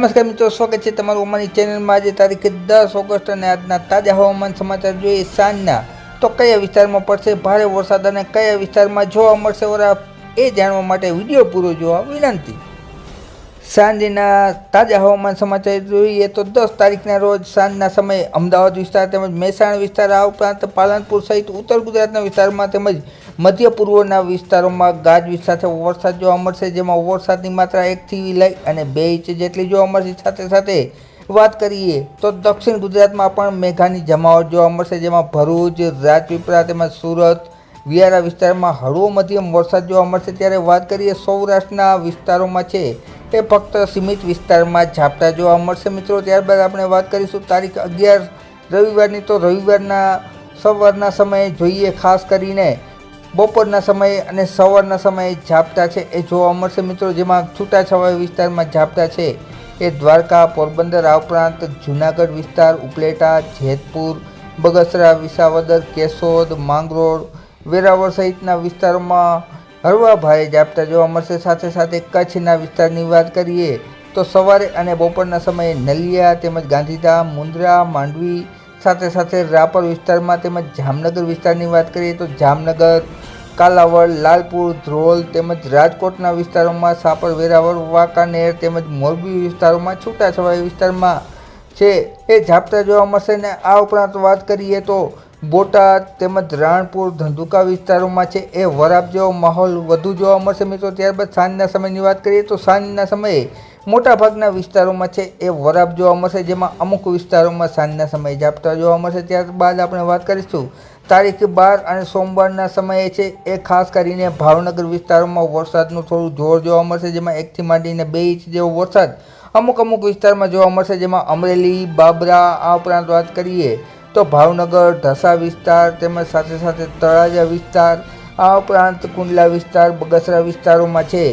નમસ્કાર મિત્રો, સ્વાગત છે તમારું અમારી ચેનલમાં. આજે તારીખ દસ ઓગસ્ટ અને આજના તાજા હવામાન સમાચાર જોઈએ સાંજના. તો કયા વિસ્તારમાં પડશે ભારે વરસાદ અને કયા વિસ્તારમાં જોવા મળશે વરાપ એ જાણવા માટે વીડિયો પૂરો જોવા વિનંતી. સાંજના તાજા હવામાન સમાચાર જોઈએ તો દસ તારીખના રોજ સાંજના સમયે અમદાવાદ વિસ્તાર તેમજ મહેસાણા વિસ્તાર, આ ઉપરાંત પાલનપુર સહિત ઉત્તર ગુજરાતના વિસ્તારમાં તેમજ મધ્ય પૂર્વના વિસ્તારોમાં ગાજવીજ સાથે વરસાદ જોવા મળશે, જેમાં વરસાદની માત્રા એકથી લઈ અને બે ઇંચ જેટલી જોવા મળશે. સાથે સાથે વાત કરીએ તો દક્ષિણ ગુજરાતમાં પણ મેઘાની જમાવટ જોવા મળશે, જેમાં ભરૂચ, રાજપીપળા તેમજ સુરત, વિયારા વિસ્તારમાં હળવો મધ્યમ વરસાદ જોવા મળશે. ત્યારે વાત કરીએ સૌરાષ્ટ્રના વિસ્તારોમાં છે તે ફક્ત સીમિત વિસ્તારમાં ઝાપટા જોવા મળશે. મિત્રો, ત્યારબાદ આપણે વાત કરીશું તારીખ અગિયાર રવિવારની. તો રવિવારના સવારના સમયે જોઈએ, ખાસ કરીને બપોરના સમયે અને સવારના સમયે ઝાપટા છે એ જોવા મળશે. મિત્રો, જેમાં છૂટાછવાયા વિસ્તારમાં ઝાપટા છે એ દ્વારકા, પોરબંદર આ ઉપરાંત જૂનાગઢ વિસ્તાર, ઉપલેટા, જેતપુર, બગસરા, વિસાવદર, કેશોદ, માંગરોળ, વેરાવળ સહિતના વિસ્તારોમાં હળવા ભારે ઝાપટા જોવા મળશે. સાથે સાથે કચ્છના વિસ્તારની વાત કરીએ તો સવારે અને બપોરના સમયે નલિયા તેમજ ગાંધીધામ, મુન્દ્રા, માંડવી, સાથે સાથે રાપર વિસ્તારમાં તેમજ જામનગર વિસ્તારની વાત કરીએ તો જામનગર કાલાવડ, લાલપુર, ધ્રોલ તેમજ રાજકોટના વિસ્તારોમાં સાપર વેરાવળ વાંકાનેર તેમજ મોરબી વિસ્તારોમાં છૂટાછવાયા વિસ્તારમાં છે. એ ઝાપટા જોવા મળશે ને આ ઉપરાંત વાત કરીએ તો બોટાદ તેમજ રાણપુર, ધંધુકા વિસ્તારોમાં છે. એ વરાપ જેવો માહોલ વધુ જોવા મળશે મિત્રો. ત્યારબાદ સાંજના સમયની વાત કરીએ તો સાંજના સમયે મોટાભાગના વિસ્તારોમાં છે. એ વરાપ જોવા મળશે, જેમાં અમુક વિસ્તારોમાં સાંજના સમયે ઝાપટા જોવા મળશે. ત્યારબાદ આપણે વાત કરીશું તારીખ બાર અને સોમવારના સમયે છે, એ ખાસ કરીને ભાવનગર વિસ્તારોમાં વરસાદનું થોડું જોર જોવા મળશે, જેમાં એકથી માંડીને બે ઇંચ જેવો વરસાદ અમુક અમુક વિસ્તારમાં જોવા મળશે, જેમાં અમરેલી, બાબરા આ ઉપરાંત વાત કરીએ તો ભાવનગર, ઢસા વિસ્તાર તેમજ સાથે સાથે તળાજા વિસ્તાર, આ ઉપરાંત કુંડલા વિસ્તાર, બગસરા વિસ્તારોમાં છે.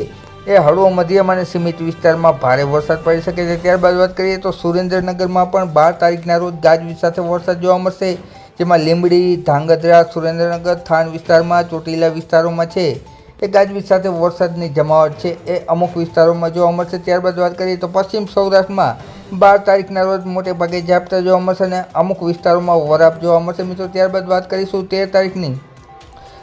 એ હળવો, મધ્યમ અને સીમિત વિસ્તારમાં ભારે વરસાદ પડી શકે છે. ત્યારબાદ વાત કરીએ તો સુરેન્દ્રનગરમાં પણ બાર તારીખના રોજ ગાજવીજ સાથે વરસાદ જોવા મળશે. જેમાં લીંબડી, ધાંગધ્રા, સુરેન્દ્રનગર થાન વિસ્તારમાં, ચોટીલા વિસ્તારોમાં છે. એ ગાજવીજ સાથે વરસાદની જમાવટ છે. એ અમુક વિસ્તારોમાં જોવા મળશે. ત્યારબાદ વાત કરીએ તો પશ્ચિમ સૌરાષ્ટ્રમાં બાર તારીખના રોજ મોટે ભાગે ઝાપટા જોવા મળશે અને અમુક વિસ્તારોમાં વરાપ જોવા મળશે. મિત્રો, ત્યારબાદ વાત કરીશું તેર તારીખની.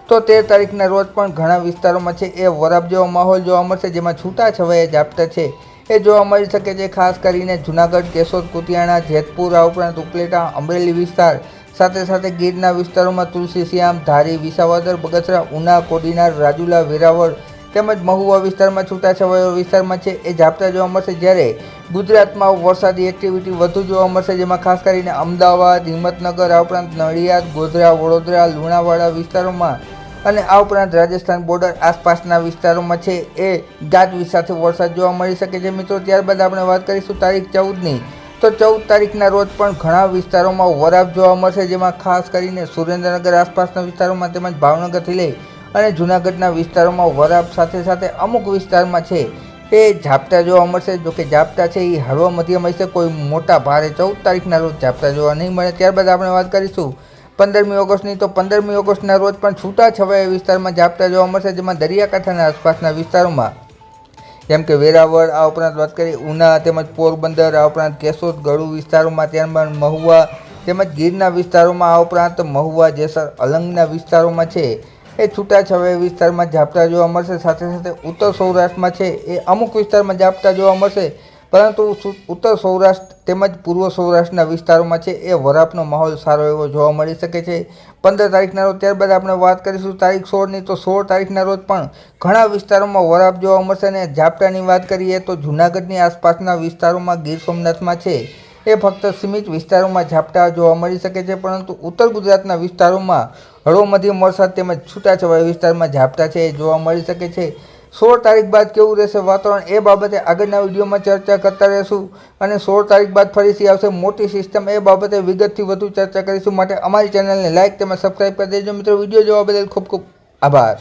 તો તેર તારીખના રોજ પણ ઘણા વિસ્તારોમાં છે એ વરાપ જેવો માહોલ જોવા મળશે, જેમાં છૂટા છવાયા ઝાપટા છે. એ જોવા મળી શકે છે ખાસ કરીને જૂનાગઢ, કેશોદ, કુતિયાણા, જેતપુર આ ઉપરાંત ઉપલેટા અમરેલી વિસ્તાર સાથે સાથે ગીરના વિસ્તારોમાં તુલસી, શ્યામ, ધારી, વિસાવદર, બગસરા, ઉના, કોડીનાર, રાજુલા, વેરાવળ તેમજ મહુવા વિસ્તારમાં છૂટાછવાયો વિસ્તારમાં છે એ ઝાપટા જોવા મળશે. જ્યારે ગુજરાતમાં વરસાદી એક્ટિવિટી વધુ જોવા મળશે, જેમાં ખાસ કરીને અમદાવાદ, હિંમતનગર, આ ઉપરાંત નડિયાદ, ગોધરા, વડોદરા, લુણાવાડા વિસ્તારોમાં અને આ ઉપરાંત રાજસ્થાન બોર્ડર આસપાસના વિસ્તારોમાં છે એ ગાજવીજ સાથે વરસાદ જોવા મળી શકે છે. મિત્રો, ત્યારબાદ આપણે વાત કરીશું તારીખ ચૌદની. તો ચૌદ તારીખના રોજ પણ ઘણા વિસ્તારોમાં વરાપ જોવા મળશે, જેમાં ખાસ કરીને સુરેન્દ્રનગર આસપાસના વિસ્તારોમાં તેમજ ભાવનગરથી લઈ અને જૂનાગઢના વિસ્તારોમાં વરાપ સાથે સાથે અમુક વિસ્તારમાં છે તે ઝાપટા જોવા મળશે. જો કે ઝાપટા છે એ હળવા મધ્યમ હશે કોઈ મોટા ભારે ચૌદ તારીખના રોજ ઝાપટા જોવા નહીં મળે. ત્યારબાદ આપણે વાત કરીશું પંદરમી ઓગસ્ટની. તો પંદરમી ઓગસ્ટના રોજ પણ છૂટા છવાયા વિસ્તારમાં ઝાપટા જોવા મળશે, જેમાં દરિયાકાંઠાના આસપાસના વિસ્તારોમાં જેમ કે વેરાવળ, આ ઉપરાંત વાત કરીએ ઉના તેમજ પોરબંદર, આ ઉપરાંત કેશોદ ગળુ વિસ્તારોમાં ત્યારબાદ મહુવા તેમજ ગીરના વિસ્તારોમાં આ ઉપરાંત મહુવા, જેસર, અલંગના વિસ્તારોમાં છે. એ છૂટાછવાયા વિસ્તારમાં ઝાપટા જોવા મળશે, સાથે સાથે ઉત્તર સૌરાષ્ટ્રમાં છે. એ અમુક વિસ્તારમાં ઝાપટા જોવા મળશે. પરંતુ ઉત્તર સૌરાષ્ટ્ર તેમજ પૂર્વ સૌરાષ્ટ્રના વિસ્તારોમાં છે એ વરાપનો માહોલ સારો એવો જોવા મળી શકે છે. પંદર તારીખના રોજ ત્યારબાદ આપણે વાત કરીશું તારીખ સોળની, તો સોળ તારીખના રોજ પણ ઘણા વિસ્તારોમાં વરાપ જોવા મળશે અને ઝાપટાની વાત કરીએ તો જૂનાગઢની આસપાસના વિસ્તારોમાં ગીર સોમનાથમાં છે. એ ફક્ત સીમિત વિસ્તારોમાં ઝાપટા જોવા મળી શકે છે, પરંતુ ઉત્તર ગુજરાતના વિસ્તારોમાં હળવો મધ્યમ વરસાદ તેમજ છૂટાછવાયા વિસ્તારમાં ઝાપટા છે એ જોવા મળી શકે છે. સોળ તારીખ બાદ કેવું રહેશે વાતાવરણ એ બાબતે આગળના વિડીયોમાં ચર્ચા કરતા રહેશું અને સોળ તારીખ બાદ ફરીથી આવશે મોટી સિસ્ટમ એ બાબતે વિગતથી વધુ ચર્ચા કરીશું. માટે અમારી ચેનલને લાઇક તેમજ સબસ્ક્રાઈબ કરી દેજો. મિત્રો, વીડિયો જોવા બદલ ખૂબ ખૂબ આભાર.